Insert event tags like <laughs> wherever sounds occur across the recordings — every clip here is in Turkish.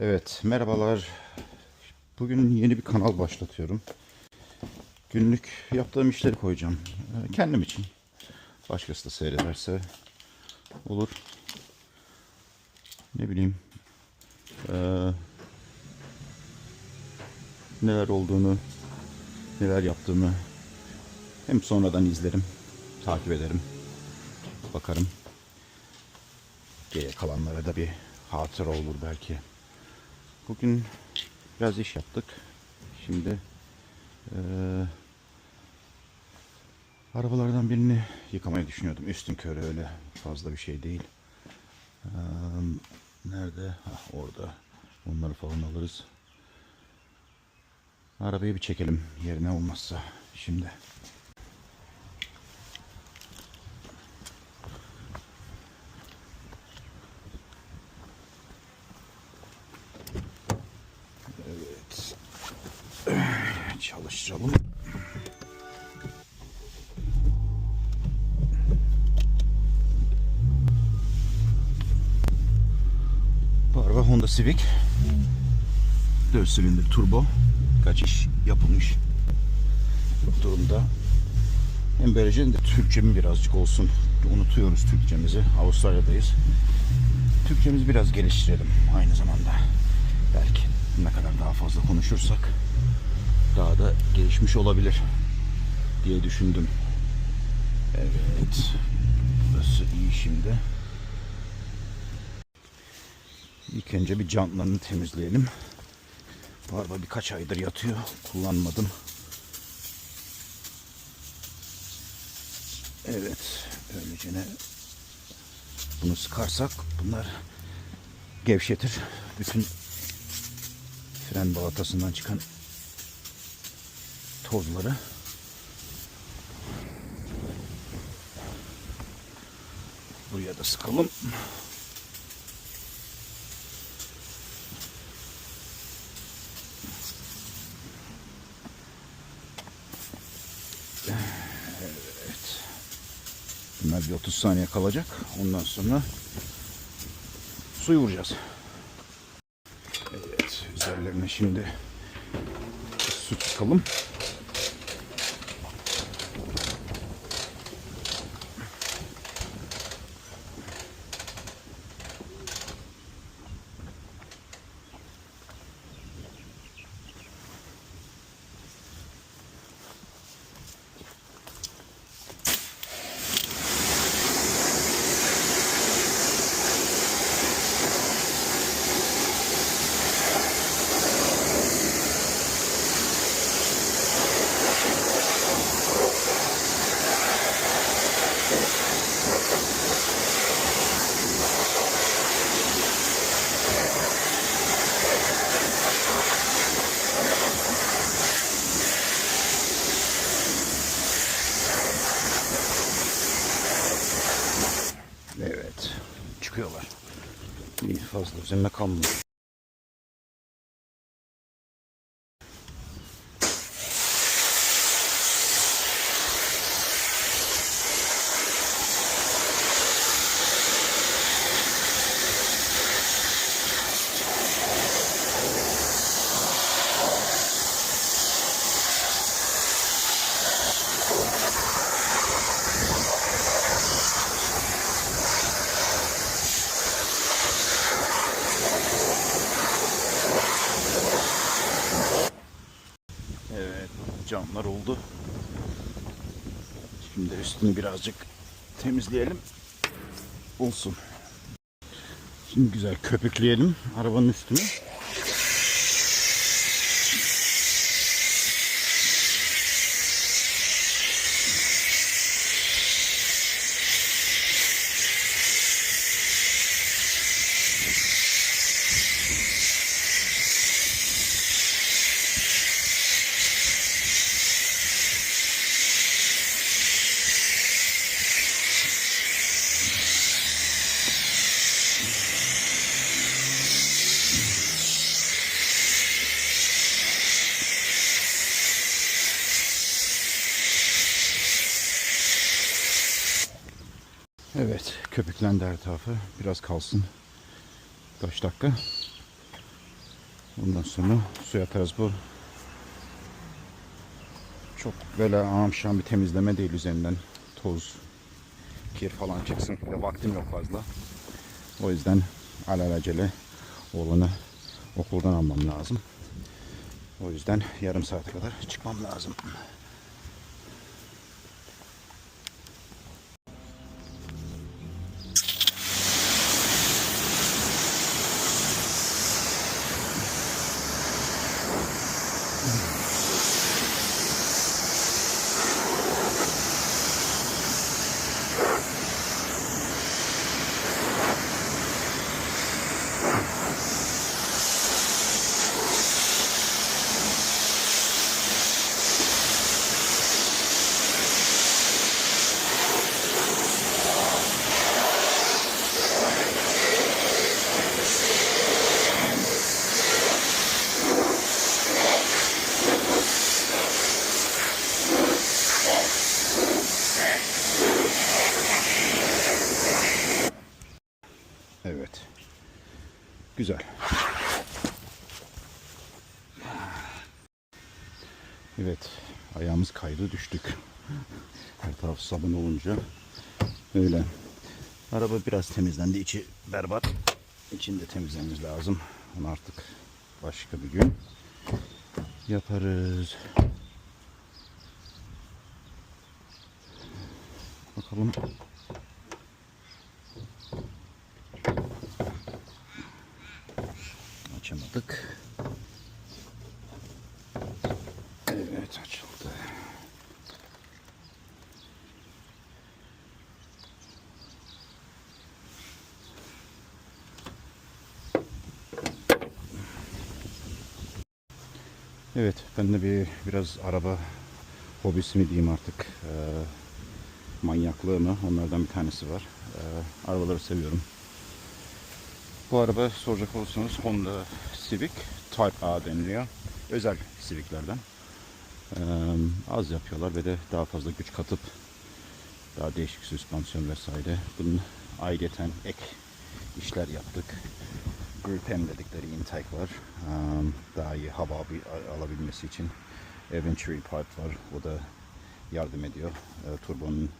Evet, merhabalar. Bugün yeni bir kanal başlatıyorum. Günlük yaptığım işleri koyacağım. Ee, Kendim için. Başkası da seyrederse olur. Ne bileyim. ee, neler olduğunu, neler yaptığımı hem sonradan izlerim, takip ederim, bakarım. Geriye kalanlara da bir hatıra olur belki. Bugün biraz iş yaptık. Şimdi eee, arabalardan birini yıkamayı düşünüyordum. Üstün körü öyle fazla bir şey değil. Eee, nerede? Hah, orada. Onları falan alırız. Arabayı bir çekelim yerine olmazsa şimdi. Honda Civic. 4 silindir turbo. Kaç iş yapılmış durumda. Hem böylece de Türkçemi birazcık olsun. Unutuyoruz Türkçemizi. Avustralya'dayız. Türkçemizi biraz geliştirelim aynı zamanda. Belki ne kadar daha fazla konuşursak daha da gelişmiş olabilir diye düşündüm. Evet. Burası iyi şimdi. İlk önce bir jantlarını temizleyelim. Bu araba birkaç aydır yatıyor. Kullanmadım. Evet. Öylece ne bunu sıkarsak bunlar gevşetir. Bütün fren balatasından çıkan tozları buraya da sıkalım. Evet. Bunlar bir 30 saniye kalacak. Ondan sonra suyu vuracağız. Evet, üzerlerine şimdi su çıkalım. in the comments. Camlar oldu. Şimdi üstünü birazcık temizleyelim. Olsun. Şimdi güzel köpükleyelim arabanın üstünü. Evet, köpüklendi her tarafı. Biraz kalsın. Kaç dakika. Ondan sonra suya atarız bu. Çok böyle amşan bir temizleme değil üzerinden toz, kir falan çıksın. Bir vaktim yok fazla. O yüzden alelacele oğlanı okuldan almam lazım. O yüzden yarım saate kadar çıkmam lazım. Evet. Güzel. Evet. Ayağımız kaydı düştük. Her taraf sabun olunca öyle. Araba biraz temizlendi. içi berbat. İçini de temizlememiz lazım. Onu artık başka bir gün yaparız. Bakalım. Açamadık. Evet açıldı. Evet ben de bir biraz araba hobisi mi diyeyim artık eee manyaklığı mı onlardan bir tanesi var. Eee, arabaları seviyorum. Bu araba soracak olursanız Honda Civic Type A deniliyor. Özel Civic'lerden. Eee, az yapıyorlar ve de daha fazla güç katıp daha değişik süspansiyon vesaire. Bunun ayrıyeten ek işler yaptık. Group M dedikleri intake var. Eee, daha iyi hava abi- alabilmesi için. Venturi Pipe var. O da yardım ediyor. Eee, turbonun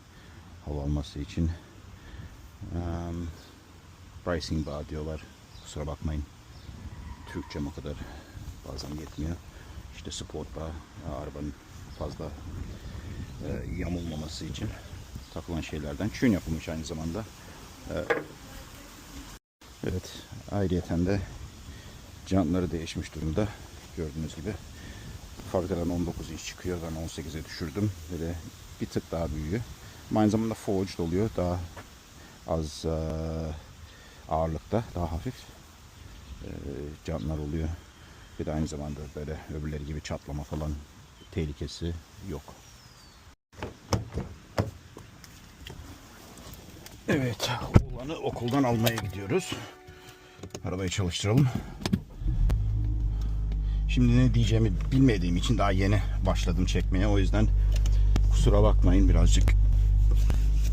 hava alması için. Eee Pricing bar diyorlar. Kusura bakmayın. Türkçem o kadar bazen yetmiyor. İşte sport bar, arabanın fazla e, yamulmaması için takılan şeylerden. Çün yapılmış aynı zamanda. E, evet, ayrıyeten de jantları değişmiş durumda. Gördüğünüz gibi. Fabrikadan 19 inç çıkıyor. Ben 18'e düşürdüm. De bir tık daha büyüyor. Aynı zamanda forged oluyor. Daha az e, ağırlıkta daha hafif e, camlar oluyor. Bir de aynı zamanda böyle öbürleri gibi çatlama falan tehlikesi yok. Evet, oğlanı okuldan almaya gidiyoruz. Arabayı çalıştıralım. Şimdi ne diyeceğimi bilmediğim için daha yeni başladım çekmeye. O yüzden kusura bakmayın birazcık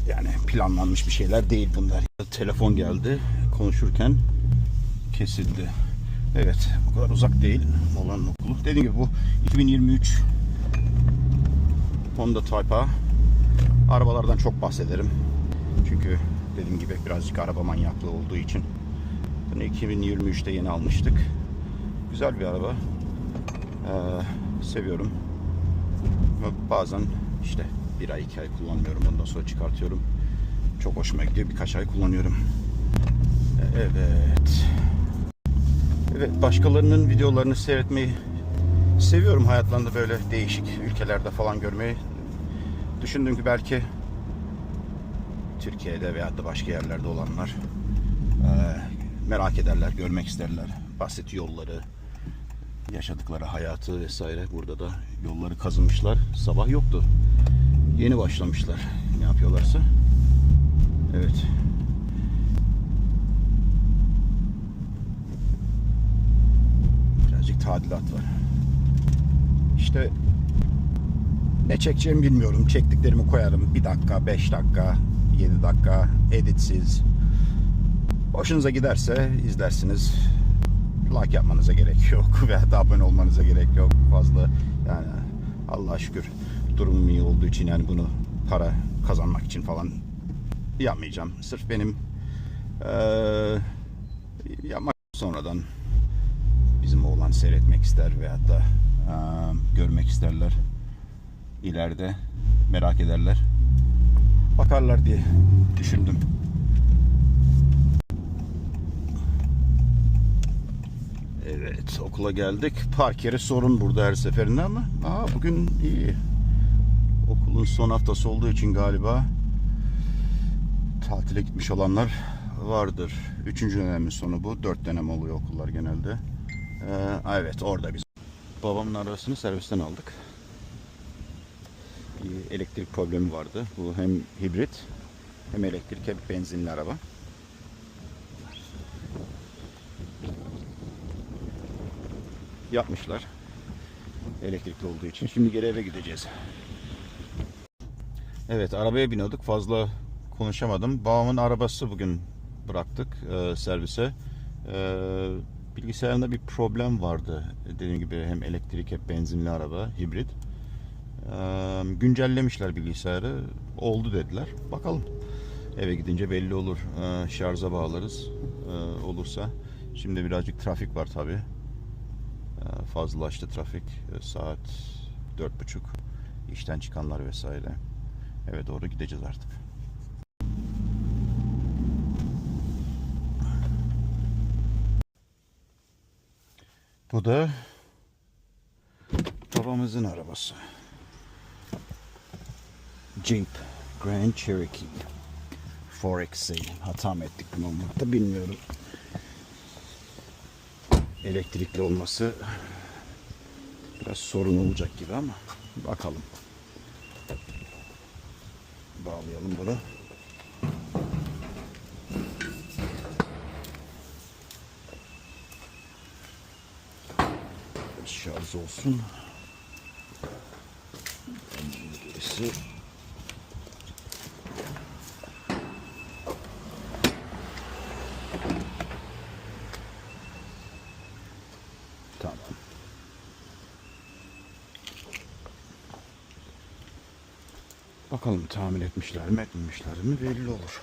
yani planlanmış bir şeyler değil bunlar. Telefon geldi konuşurken kesildi. Evet bu kadar uzak değil olan okulu. Dediğim gibi bu 2023 Honda Type A. Arabalardan çok bahsederim. Çünkü dediğim gibi birazcık araba manyaklığı olduğu için. Bunu 2023'te yeni almıştık. Güzel bir araba. Ee, seviyorum. Bazen işte bir ay iki ay kullanmıyorum. Ondan sonra çıkartıyorum. Çok hoşuma gidiyor. Birkaç ay kullanıyorum. Evet. Evet başkalarının videolarını seyretmeyi seviyorum hayatlarında böyle değişik ülkelerde falan görmeyi. Düşündüm ki belki Türkiye'de veya da başka yerlerde olanlar eee, merak ederler, görmek isterler. Basit yolları, yaşadıkları hayatı vesaire. Burada da yolları kazımışlar. Sabah yoktu. Yeni başlamışlar. Ne yapıyorlarsa. Evet. Birazcık tadilat var. İşte ne çekeceğimi bilmiyorum. Çektiklerimi koyarım. Bir dakika, beş dakika, yedi dakika, editsiz. Hoşunuza giderse izlersiniz. like yapmanıza gerek yok <laughs> veya abone olmanıza gerek yok fazla. Yani Allah'a şükür durumum iyi olduğu için yani bunu para kazanmak için falan yapmayacağım. Sırf benim eee yapmak sonradan bizim oğlan seyretmek ister veyahut da eee, görmek isterler. İleride merak ederler. Bakarlar diye düşündüm. Evet okula geldik. Park yeri sorun burada her seferinde ama aa, bugün iyi. Okulun son haftası olduğu için galiba tatile gitmiş olanlar vardır. Üçüncü dönemin sonu bu. Dört dönem oluyor okullar genelde. Ee, evet orada biz. Babamın arabasını servisten aldık. Elektrik problemi vardı. Bu hem hibrit hem elektrik hem benzinli araba. Yapmışlar. Elektrikli olduğu için. Şimdi geri eve gideceğiz. Evet arabaya biniyorduk. Fazla konuşamadım. Babamın arabası bugün bıraktık e, servise. E, bilgisayarında bir problem vardı. Dediğim gibi hem elektrik hem benzinli araba, hibrit. Güncellemişler bilgisayarı. Oldu dediler. Bakalım. Eve gidince belli olur. Şarja bağlarız. Olursa. Şimdi birazcık trafik var tabi. Fazlalaştı trafik. Saat dört buçuk. İşten çıkanlar vesaire. Eve doğru gideceğiz artık. Bu da babamızın arabası. Jeep Grand Cherokee 4XE. Hata mı ettik bunu olmakta bilmiyorum. Elektrikli olması biraz sorun olacak gibi ama bakalım. Bağlayalım bunu. Şarj olsun. Gerisi Bakalım tamir etmişler mi etmemişler mi belli olur.